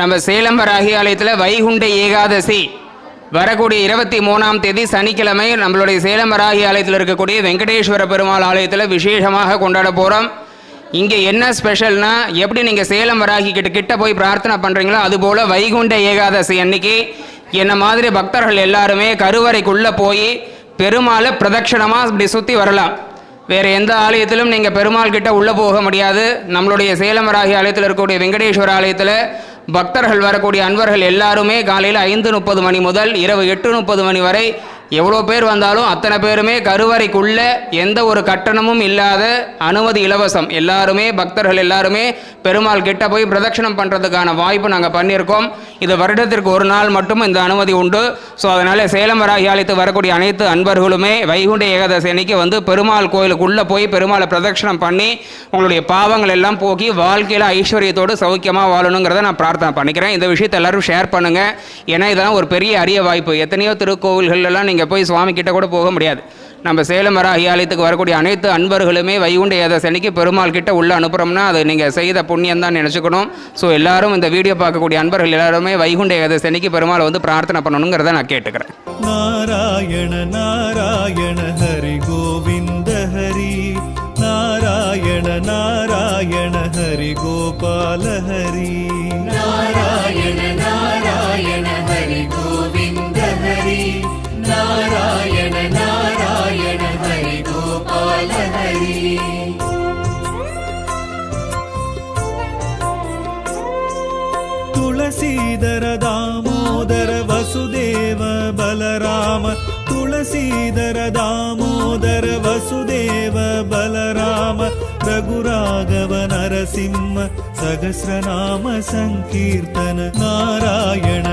நம்ம சேலம் வராகி ஆலயத்தில் வைகுண்ட ஏகாதசி. வரக்கூடிய இருபத்தி மூணாம் தேதி சனிக்கிழமை நம்மளுடைய சேலம் வராகி ஆலயத்தில் இருக்கக்கூடிய வெங்கடேஸ்வர பெருமாள் ஆலயத்தில் விசேஷமாக கொண்டாட போகிறோம் இங்கே என்ன ஸ்பெஷல்னா எப்படி நீங்கள் சேலம் வராகி கிட்ட கிட்ட போய் பிரார்த்தனை பண்ணுறீங்களோ அதுபோல் வைகுண்ட ஏகாதசி அன்னைக்கு என்ன மாதிரி பக்தர்கள் எல்லாருமே கருவறைக்குள்ளே போய் பெருமாளை பிரதட்சணமாக இப்படி சுற்றி வரலாம். வேறு எந்த ஆலயத்திலும் நீங்கள் பெருமாள் கிட்ட உள்ளே போக முடியாது. நம்மளுடைய சேலம் வராகி ஆலயத்தில் இருக்கக்கூடிய வெங்கடேஸ்வர ஆலயத்தில் பக்தர்கள் வரக்கூடிய அன்பர்கள் எல்லாருமே காலையில் ஐந்து முப்பது மணி முதல் இரவு எட்டு முப்பது மணி வரை எவ்வளோ பேர் வந்தாலும் அத்தனை பேருமே கருவறைக்குள்ள எந்த ஒரு கட்டணமும் இல்லாத அனுமதி இலவசம். எல்லாருமே பக்தர்கள் எல்லாருமே பெருமாள் கிட்ட போய் பிரதட்சணம் பண்ணுறதுக்கான வாய்ப்பு நாங்கள் பண்ணியிருக்கோம். இது வருடத்திற்கு ஒரு நாள் மட்டும் இந்த அனுமதி உண்டு. ஸோ அதனால் சேலம் வராகி ஆலயத்து வரக்கூடிய அனைத்து அன்பர்களுமே வைகுண்ட ஏகாதசி அன்னைக்கு வந்து பெருமாள் கோயிலுக்குள்ளே போய் பெருமாளை பிரதட்சணம் பண்ணி உங்களுடைய பாவங்கள் எல்லாம் போக்கி வாழ்க்கையில் ஐஸ்வர்யத்தோடு சௌக்கியமாக வாழணுங்கிறத நான் பிரார்த்தனை பண்ணிக்கிறேன். இந்த விஷயத்தை எல்லாரும் ஷேர் பண்ணுங்கள் ஏன்னா இதெல்லாம் ஒரு பெரிய அரிய வாய்ப்பு. எத்தனையோ திருக்கோவில்கள்லாம் நீங்கள் இங்கே போய் சுவாமி கிட்ட கூட போக முடியாது. நம்ம சேலம் வர ஐயாலயத்துக்கு வரக்கூடிய அனைத்து அன்பர்களுமே வைகுண்ட ஏதாசனிக்கு பெருமாள் கிட்ட உள்ள அனுப்புகிறோம்னா அது நீங்கள் செய்த புண்ணியம் தான் நினச்சிக்கணும். ஸோ எல்லாரும் இந்த வீடியோ பார்க்கக்கூடிய அன்பர்கள் எல்லாருமே வைகுண்ட ஏதாசனிக்கு பெருமாளை வந்து பிரார்த்தனை பண்ணணுங்கிறத நான் கேட்டுக்கிறேன். நாராயண நாராயண ஹரி கோவிந்த ஹரி. நாராயண நாராயண ஹரி கோபால ஹரி. நாராயண நாராயண ஹரி கோபால ஹரி துளசீதர தாமோதர வசுதேவ பலராம துளசீதர தாமோதர வசுதேவ பலராம ரகுராகவ நரசிம்ம சகசிரநாம சங்கீர்த்தன நாராயண